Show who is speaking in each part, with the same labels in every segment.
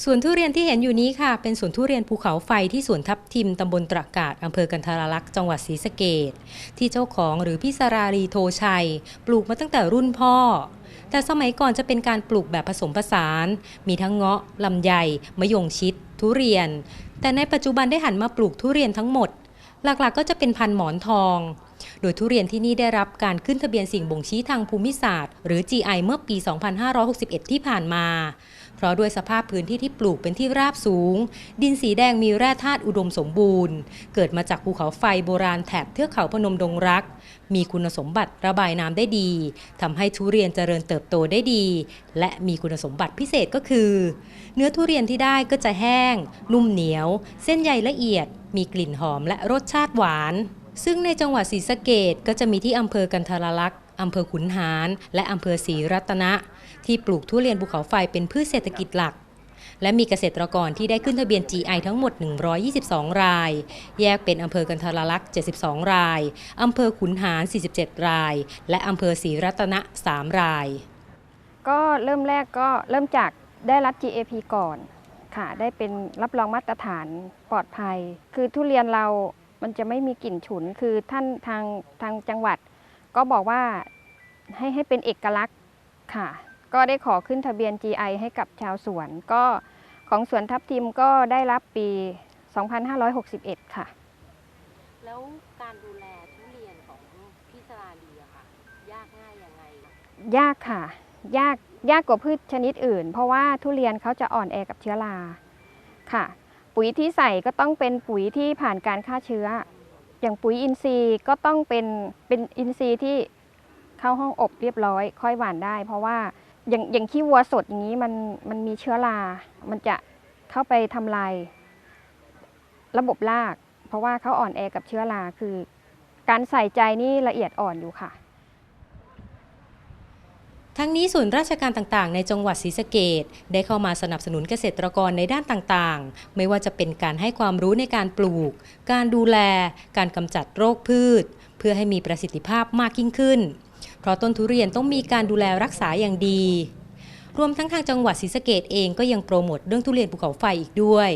Speaker 1: สวนทุเรียนที่เห็นอยู่นี้ค่ะ เป็นสวนทุเรียนภูเขาไฟที่สวนทับทิมตำบลตรากาศอำเภอกันทราลักษ์จังหวัดศรีสะเกดที่เจ้าของหรือพี่สรารีโทชัย ปลูกมาตั้งแต่รุ่นพ่อ แต่สมัยก่อนจะเป็นการปลูกแบบผสมผสาน มีทั้งเงาะลำไยมะยงชิด ทุเรียน แต่ในปัจจุบันได้หันมาปลูกทุเรียนทั้งหมด หลักๆ ก็จะเป็นพันหมอนทอง โดยทุเรียนที่นี่ได้รับการขึ้นทะเบียนสิ่งบ่งชี้ทางภูมิศาสตร์ หรือ GI เมื่อปี 2561 ที่ผ่านมา เพราะด้วยสภาพพื้นที่ที่ปลูกเป็นที่ราบสูง ดินสีแดงมีแร่ธาตุอุดมสมบูรณ์ เกิดมาจากภูเขาไฟโบราณแถบเทือกเขาพนมดงรัก มีคุณสมบัติระบายน้ำได้ดีทำให้ทุเรียนเจริญเติบโตได้ดี และมีคุณสมบัติพิเศษก็คือ เนื้อทุเรียนที่ได้ก็จะแห้ง นุ่มเหนียว เส้นใยละเอียด มีกลิ่นหอมและรสชาติหวาน ซึ่งในจังหวัดศรีสะเกดก็จะมีที่อำเภอกันทรลักษณ์อำเภอขุนหาร และอำเภอศรีรัตนะ ที่ปลูกทุเรียนภูเขาไฟเป็นพืชเศรษฐกิจหลัก และมีเกษตรกรที่ได้ขึ้นทะเบียน GI ทั้งหมด 122 ราย แยกเป็นอำเภอกันทรลักษณ์ 72 ราย อำเภอขุนหาร 47 ราย และอำเภอศรีรัตนะ 3 ราย
Speaker 2: ก็เริ่มแรกก็เริ่มจากได้รับ GAP ก่อน ค่ะ ได้เป็นรับรองมาตรฐานปลอดภัย คือทุเรียนเรามันจะไม่มีกลิ่นฉุน คือท่านทางทางจังหวัด ก็บอกว่าให้ให้เป็นเอกลักษณ์ค่ะ ก็ได้ขอขึ้นทะเบียน GI ให้กับชาวสวน ก็ของสวนทับทิมก็ได้รับปี 2561 ค่ะ
Speaker 1: แล้วการดูแลทุเรียนของพี่สราลีอะค่ะ ยากง่ายยังไง
Speaker 2: ยากค่ะ ยาก ยากกว่าพืชชนิดอื่น เพราะว่าทุเรียนเขาจะอ่อนแอกับเชื้อราค่ะ ปุ๋ยที่ใส่ก็ต้องเป็นปุ๋ยที่ผ่านการฆ่าเชื้อ อย่างปุ๋ยอินทรีย์ก็ต้องเป็นเป็นอินทรีย์ที่เข้าห้องอบเรียบร้อย ค่อยหว่านได้ เพราะว่าอย่างอย่างขี้วัวสดอย่างนี้มันมันมีเชื้อรา มันจะเข้าไปทำลายระบบราก เพราะว่าเขาอ่อนแอกับเชื้อราคือ การใส่ใจนี่ละเอียดอ่อนอยู่ค่ะ
Speaker 1: ทั้งนี้ส่วนราชการต่างๆ ในจังหวัดศรีสะเกดได้เข้ามาสนับสนุนเกษตรกรในด้านต่างๆ ไม่ว่าจะเป็นการให้ความรู้ในการปลูก การดูแล การกำจัดโรคพืช เพื่อให้มีประสิทธิภาพมากยิ่งขึ้น เพราะต้นทุเรียนต้องมีการดูแลรักษาอย่างดี รวมทั้งทางจังหวัดศรีสะเกดเองก็ยังโปรโมทเรื่องทุเรียนภูเขาไฟอีกด้วย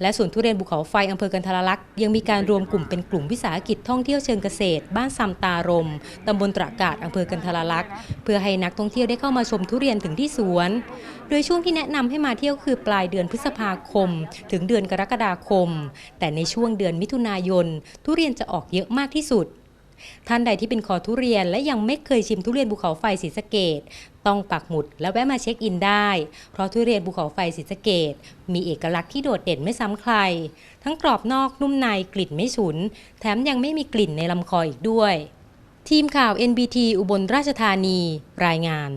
Speaker 1: และสวนทุเรียนบุเขาไฟอำเภอกันทรลักษณ์ยังมีการรวมกลุ่มเป็นกลุ่มวิสาหกิจท่องเที่ยวเชิงเกษตร บ้านซำตารมตำบลตรากาศอำเภอกันทรลักษณ์เพื่อให้นักท่องเที่ยวได้เข้ามาชมทุเรียนถึงที่สวน โดยช่วงที่แนะนำให้มาเที่ยวคือปลายเดือนพฤษภาคม ถึงเดือนกรกฎาคม แต่ในช่วงเดือนมิถุนายน ทุเรียนจะออกเยอะมากที่สุด ท่านใดที่เป็นคอทุเรียนและยังไม่เคยชิมทุเรียนภูเขาไฟศรีสะเกดต้องปักหมุดและแวะมาเช็คอินได้ เพราะทุเรียนภูเขาไฟศรีสะเกดมีเอกลักษณ์ที่โดดเด่นไม่ซ้ำใคร ทั้งกรอบนอกนุ่มในกลิ่นไม่ฉุน แถมยังไม่มีกลิ่นในลำคออีกด้วย ทีมข่าว NBT อุบลราชธานี รายงาน